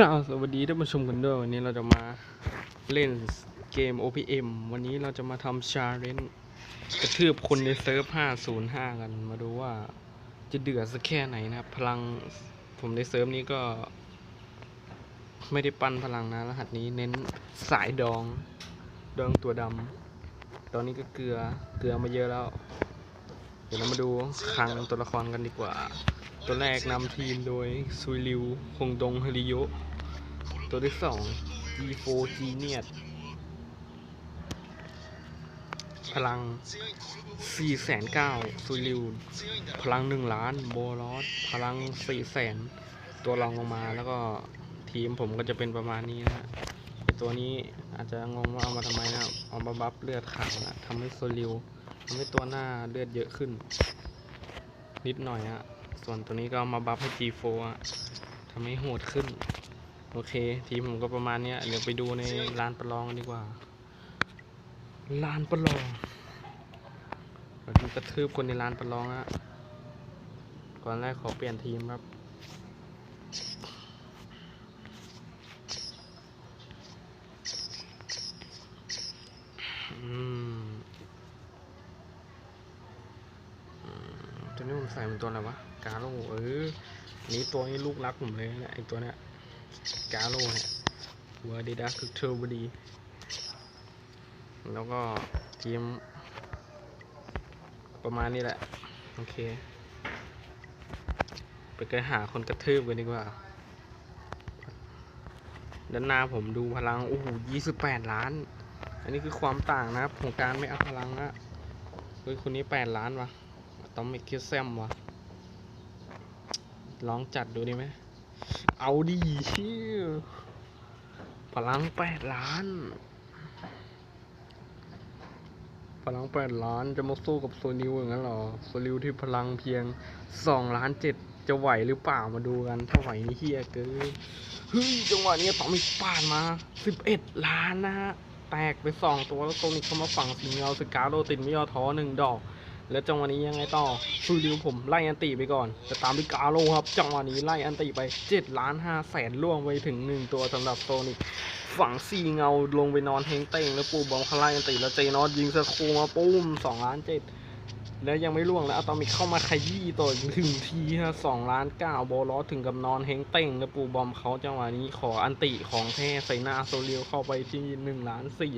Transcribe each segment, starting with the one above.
กล่าวสวัสดีท่านผู้ชมกันด้วยวันนี้เราจะมาเล่นเกม OPM วันนี้เราจะมาทำชาเลนจ์กระทืบคนในเซิร์ฟ 505 กันมาดูว่าจะเดือดสักแค่ไหนนะครับพลังผมในเซิร์ฟนี้ก็ ไม่ได้ปั้นพลังนะ รหัสนี้เน้นสายดองดองตัวดำตอนนี้ก็เกลือเกลือมาเยอะแล้ว เดี๋ยวเรามาดูคลังตัวละครกันดีกว่าตัวแรกนำทีมโดยซุยริว คงดงฮาริโย ตัวที่สอง G4 Genius พลัง 4 9 0 0 0ซุยริว พลัง 1 ล้าน โบลอส พลัง4แสนตัวรองลงมา แล้วก็ทีมผมก็จะเป็นประมาณนี้นะฮะตัวนี้อาจจะงงว่าเอามาทำไมนะ เอามาบัฟเลือดขาวนะทำให้โซลิวทำให้ตัวหน้าเลือดเยอะขึ้น นิดหน่อยฮะ ส่วนตัวนี้ก็เอามาบัฟให้ G4 อะทำให้โหดขึ้น โอเค ทีมผมก็ประมาณนี้เดี๋ยวไปดูในลานประลองดีกว่าลานประลองเราดูกระทืบคนในลานประลองฮะก่อนแรกขอเปลี่ยนทีมครับอืมตัวนี้ผมใส่เป็นตัวอะไรวะ กาโร่เออนนี้ตัวนี้ลูกรักผมเลยนะไอตัวเนี้ย กาโร่เนี่ยหัวดีดักคือเทอร์บดี แล้วก็ทีม ประมาณนี้แหละ โอเค ไปกันหาคนกระทืบกันดีกว่า ด้านหน้าผมดูพลัง โอ้โหยี่สิบแปดล้าน อันนี้คือความต่างนะครับ ของการไม่เอัพพลังนะเฮ้ยคนนี้แปดล้านวะต้องไม่คิดแซมวะลองจัดดูดีไหม เอาดีเชี่ยพลังแปดล้าน พลังแปดล้านจะมาสู้กับโซนิวอย่างนั้นหรอ โซนิวที่พลังเพียงสองล้านเจ็ดจะไหวหรือเปล่ามาดูกันถ้าไหวนี่เฮียเกินเฮ้ยจังหวะนี้ต่อมีปาดมาสิบเอ็ดล้านนะฮะ แตกไปสองตัวแล้วโซนิกเข้ามาฝั่งสีเงาสกาโรติดไม่ยอท้อหนึ่งดอก แล้วจังหวะนี้ยังไงต่อซูริวผมไล่อันตีไปก่อนจะตามด้วยกาโลครับ จังหวะนี้ไล่อันตีไป7ล้านห้าแสนล่วงไปถึง 1 ตัวสำหรับโซนิกฝั่งซีเงาลงไปนอนเฮงเต้งแล้วปูบอมเขาไล่อันตีแล้วเจนอสยิงสะคูมาปุ้ม2ล้าน7 แล้วยังไม่ล่วงแล้วอะตอมิกเข้ามาขยี้ต่ออีกถึงทีฮะสองล้านเก้าโบลอถึงกับนอนเฮงเต้งแล้วปูบอมเขาจังหวะนี้ขออันติของแท้ใส่หน้าโซเรียวเข้าไปที่หนึ่งล้านสี่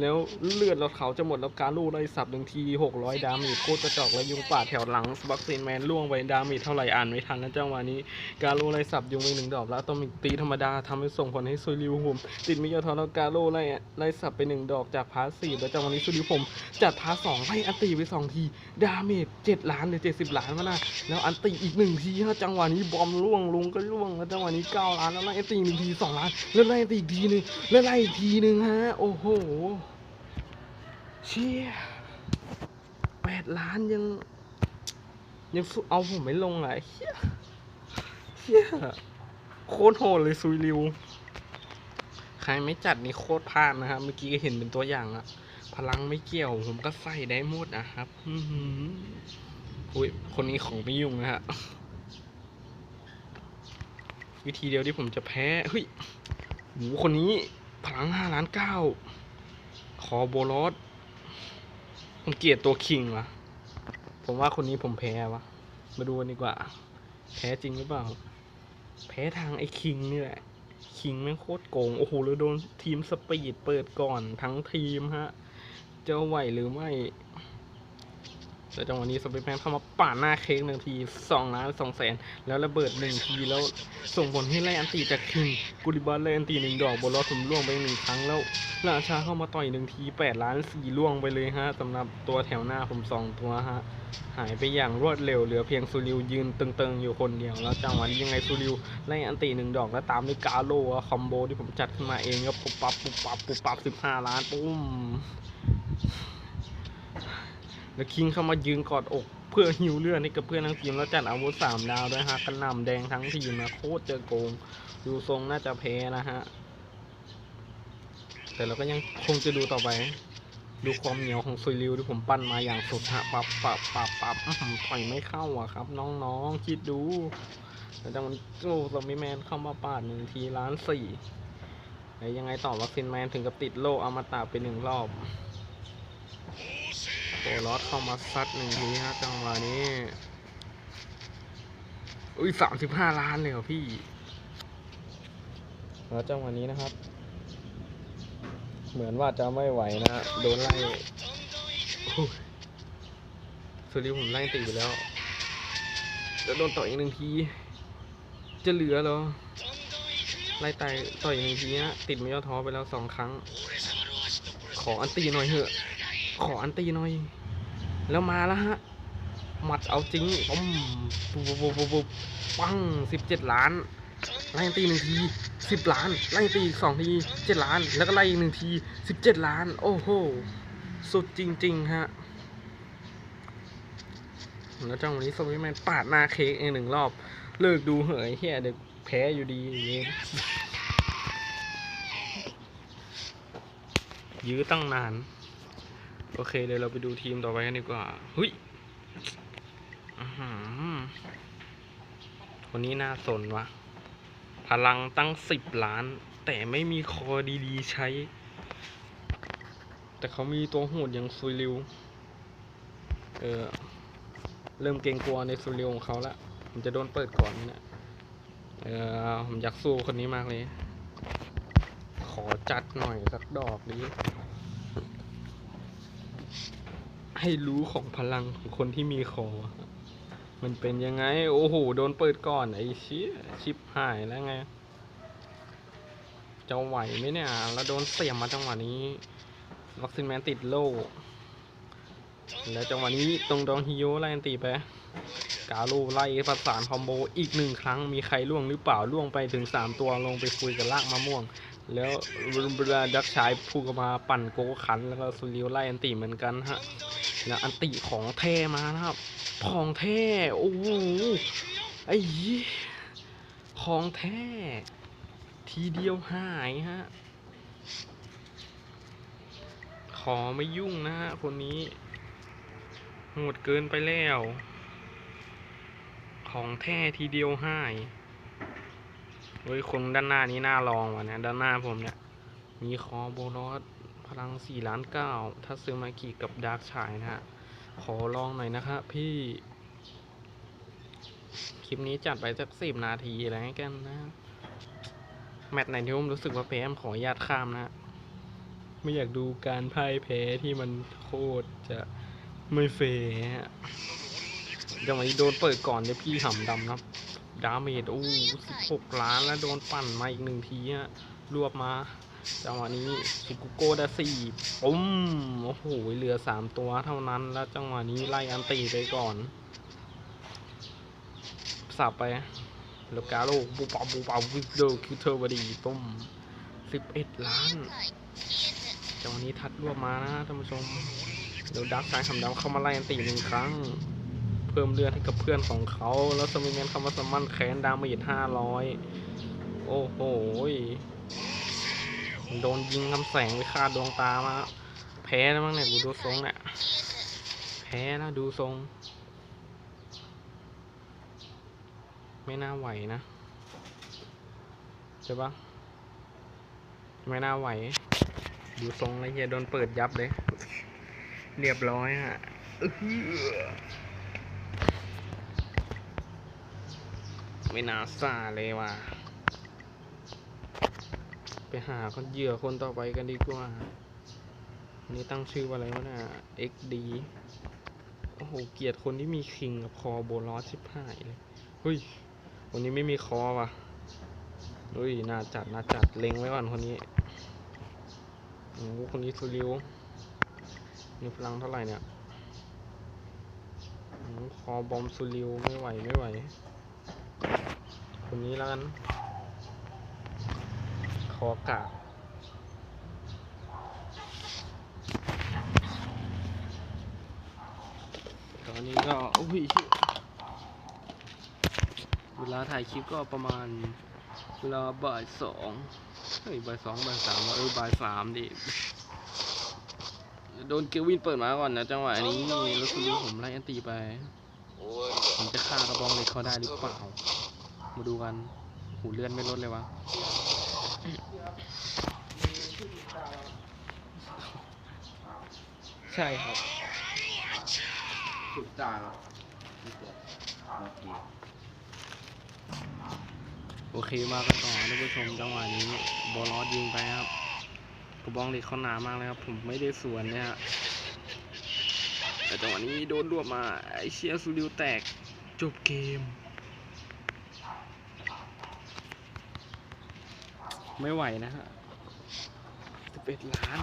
แล้วเลือดเราเขาจะหมดแล้วการลูไล่สับหนึ่งทีหกร้อยดาเมจโคตรกระจอกแล้วยุงป่าแถวหลังบักเซนแมนล่วงไปดาเมจเท่าไหร่อ่านไม่ทันนะจังหวะนี้การลูไล่สับยุงไปหนึ่งดอกแล้วตองมีตีธรรมดาทำให้ส่งผลให้โซูริวผมติดมิยอทอแล้วการลูไล่ไล่สับไปหนึ่งดอกจากพาร์ทสี่แล้วจังหวะนี้โซูริวผมจัดพาร์ทสองไล่อันตีไปสองทีดาเมจเจ็ดล้านหรือเจ็ดสิบล้านวะนะแล้วอันตีอีกหนึ่งทีฮะจังหวะนี้บอมล่วงลงก็ล่วงแล้วจังหวะนี้เก้าล้านแล้วไล่ตีหนึ่งทีสองล้านแล้วไล่ตีอีกทีหนึ่งแล้วไล่อีกทีหนึ่งฮะโอ้โหเชี่ยแปดล้านยัง ยังเอาผมไม่ลงอะเฮียเฮียโคตรโหดเลยซุยริว ใครไม่จัดนี่โคตรพลาดนะครับเมื่อกี้ก็เห็นเป็นตัวอย่างอะ พลังไม่เกี่ยว ผมก็ใส่ได้หมดนะครับอืออุ้ยคนนี้ของไม่ยุ่งนะฮะ วิธีเดียวที่ผมจะแพ้เฮ้ยโหคนนี้พลังห้าล้านเก้าคอโบลอสผมเกลียดตัวคิงวะผมว่าคนนี้ผมแพ้วะ มาดูกันดีกว่า แพ้จริงหรือเปล่า แพ้ทางไอ้คิงนี่แหละ คิงแม่งโคตรโกง โอ้โหแล้วโดนทีมสปีดเปิดก่อนทั้งทีมฮะ จะไหวหรือไม่แต่จังหวะนี้สเปซแมนเข้ามาปาดหน้าเค้กหนึ่งทีสองล้านสองแสนแล้วระเบิดหนึ่งทีแล้วส่งผลให้ไล่อันตีจากคิงกุลิบัตไล่อันตีหนึ่งดอกบนล้อผมล่วงไปหนึ่งครั้งแล้วราชาเข้ามาต่อยหนึ่งทีแปดล้านสี่ล่วงไปเลยฮะสำหรับตัวแถวหน้าผมสองตัวฮะหายไปอย่างรวดเร็วเหลือเพียงซูริวยืนตึงๆอยู่คนเดียวแล้วจังหวะนี้ยังไงซูริวไล่อันตีหนึ่งดอกแล้วตามด้วยกาโลอะคอมโบที่ผมจัดขึ้นมาเองก็ปุบปับปุบปับปุบปับสิบห้าล้านปุ้ม แล้วคิงเข้ามายืนกอดอกเพื่อหิวเลือดให้กับเพื่อนทั้งทีมแล้วจัดอาวุธสามดาวด้วยฮะกระหน่ำแดงทั้งทีมนะโคตรเจอโกงดูทรงน่าจะแพ้นะฮะแต่เราก็ยังคงจะดูต่อไป ดูความเหนียวของซุยริวที่ผมปั้นมาอย่างสุดฮะปับปับปับปับหอต่อยไม่เข้าอะครับ น้องๆคิดดูแล้วจังหวะนี้โอ้ซอมบี้แมนเข้ามาปาดหนึ่งทีล้านสี่แล้วยังไงต่อวัคซีนแมนถึงกับติดโลกอมตะไปหนึ่งรอบ โบลอสเข้ามาซัดหนึ่งทีฮะจังหวะนี้ อุ้ยสามสิบห้าล้านเลยเหรอพี่ แล้วจังหวะนี้นะครับ เหมือนว่าจะไม่ไหวนะ โดนไล่สุริวผมไล่ติไปแล้วจะโดนต่อยอีกหนึ่งที จะเหลือเหรอ ไล่ต่อยต่อยอีกหนึ่งทีนะติดไม่ย่อท้อไปแล้วสองครั้ง ขออันตีหน่อยเถอะ ขออันตีหน่อย แล้วมาแล้วฮะหมัดเอาจริงปุ้มปุ๊บปุ๊บปุ๊บปุ๊บปังสิบเจ็ดล้าน ไล่ตีหนึ่งทีสิบล้าน ไล่ตีอีกสองทีเจ็ดล้าน แล้วก็ไล่อีกหนึ่งทีสิบเจ็ดล้าน โอ้โห สุดจริง ๆ ฮะ แล้วจังวะนี้สวิตแมนปาดหน้าเค้กเองหนึ่งรอบ เลิกดูเหยเฮียเด็กแพ้อยู่ดีเย็นยื้อตั้งนาน โอเคเดี๋ยวเราไปดูทีมต่อไปกันดีกว่าหุยอื้อหือคนนี้น่าสนวะพลังตั้งสิบล้าน แต่ไม่มีคอดีๆใช้ แต่เขามีตัวโหดอย่างซุยริว เออ เริ่มเกรงกลัวในซุยริวของเขาละผมจะโดนเปิดก่อนนะเออผมอยากสู้คนนี้มากเลย ขอจัดหน่อยสักดอกนี้ ให้รู้ของพลังของคนที่มีคอ มันเป็นยังไง โอ้โห โดนเปิดก่อนไอ้เชี่ยชิปหายแล้วไง จะไหวไหมเนี่ย แล้วโดนเสียมมาจังหวะนี้ วัคซีนแมนติดโล่แล้วจังหวะนี้ตรงดองฮิโยไล่ตีไป กาลูไล่ประสานคอมโบอีกหนึ่งครั้งมีใครล่วงหรือเปล่าล่วงไปถึงสามตัวลงไปคุยกับลากมะม่วง แล้วเวลาดักชายพูกมาปั่นโกขัน แล้วก็สุริวไล่อันตีเหมือนกันฮะแล้วอันติของแท้มานะครับ ของแท้โอ้โหไอ้ของแท้ทีเดียวหายฮะขอไม่ยุ่งนะฮะคนนี้โหดเกินไปแล้ว ของแท้ทีเดียวหาย ฮ้ยคนด้านหน้านี้น่าลองว่ะเนี่ยด้านหน้าผมเนี่ย มีคอโบลอสพลังสี่ล้านเก้าถ้าซื้อมากี่กับดาร์กชายนะฮะ ขอลองหน่อยนะครับพี่ คลิปนี้จัดไปสักสิบนาทีอะไรกันนะ แมตช์ไหนที่ผมรู้สึกว่าแพ้ผมขออนุญาตข้ามนะ ไม่อยากดูการพ่ายแพ้ที่มันโคตรจะไม่เฟร์ฮะจังหวะนี้โดนเปิดก่อนเนี่ยพี่หำดำนะครับ ดาเมจโอ้สิบหกล้านแล้วโดนปั่นมาอีกหนึ่งทีฮะรวบมาจังหวะนี้สุกุโกดาสี่ปุ้มโอ้โหเหลือสามตัวเท่านั้นแล้วจังหวะนี้ไล่อันตีไปก่อน สับไปแล้วกาโลบูปาบูปาวิกโดคิวเทอร์บดีต้มสิบเอ็ดล้านจังหวะนี้ทัดรวบมานะท่านผู้ชมเดี๋ยวดักสายคำดำเข้ามาไล่อันตีหนึ่งครั้ง เพิ่มเลือดให้กับเพื่อนของเขา แล้วสมิเมนเข้ามาสมันแขนดาเมจห้าร้อยโอ้โหโดนยิงคำแสงไปฆ่าดดวงตามาแพ้แล้วมั้งเนี่ยกูดูทรงเนี่ยแพ้นะดูทรง ไม่น่าไหวนะใช่ปะไม่น่าไหว ดูทรงแล้วเฮียโดนเปิดยับเลย เรียบร้อยฮะอื้อหือ ไม่น่าซาเลยว่ะ ไปหาคนเหยื่อคนต่อไปกันดีกว่านนี้ตั้งชื่อว่าอะไรวะเนี่ย XD โอ้โห เกลียดคนที่มีคิงกับคอโบลอสชิบหายเลยเฮ้ยคนนี้ไม่มีคอว่ะเฮ้ย น่าจัด น่าจัด เล็งไว้ก่อนคนนี้ โอ้โหคนนี้สุริวนี่พลังเท่าไหร่เนี่ยโอ้โหคอบอมสุริวไม่ไหว ไม่ไหว คนนี้แล้วกันคอกากตอนนี้ก็อุ้ยเวลาถ่ายคลิปก็ประมาณเวลาบ่ายสองเฮ้ยบ่ายสองบ่ายสามเออบ่ายสามดิโดนเกลวินเปิดมาก่อนนะจังหวะนี้แล้วสุริผมไล่อันตีไปผมจะฆ่ากระบองเล็กเขาได้หรือเปล่า มาดูกันหูเลื่อนไม่ลดเลยวะใช่ครับสุดจ้าครับนี่เจ็ดโอเคโอเคมากันต่อท่านผู้ชมจังหวะนี้บอลลอสยิงไปครับกระบองเหล็กเขาหนามากเลยครับ ผมไม่ได้สวนเนี่ยฮะแต่จังหวะนี้โดนรวบมาไอเชียซูริวแตกจบเกม ไม่ไหวนะฮะสิบเอ็ดล้าน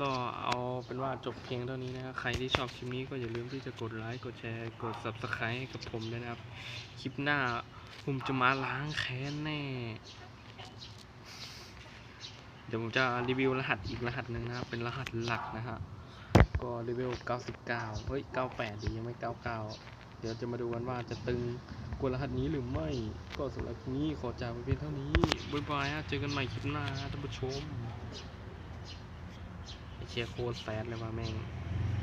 ก็เอาเป็นว่าจบเพียงเท่านี้นะครับ ใครที่ชอบคลิปนี้ก็อย่าลืมที่จะกดไลค์ กดแชร์ กด subscribe ให้กับผมด้วยนะครับ คลิปหน้าผมจะมาล้างแค้นแน่ เดี๋ยวผมจะรีวิวรหัสอีกรหัสหนึ่งนะครับ เป็นรหัสหลักนะฮะ ก็รีวิว 99 เฮ้ย 98ดียังไม่ 99 เดี๋ยวจะมาดูกันว่าจะตึงกวนรหัสนี้หรือไม่ ก็สำหรับคลิปนี้ขอจากไปเพียงเท่านี้บ๊ายบายฮะเจอกันใหม่คลิปหน้าท่านผู้ชมเชียร์โคตรแซดเลยว่าแม่ง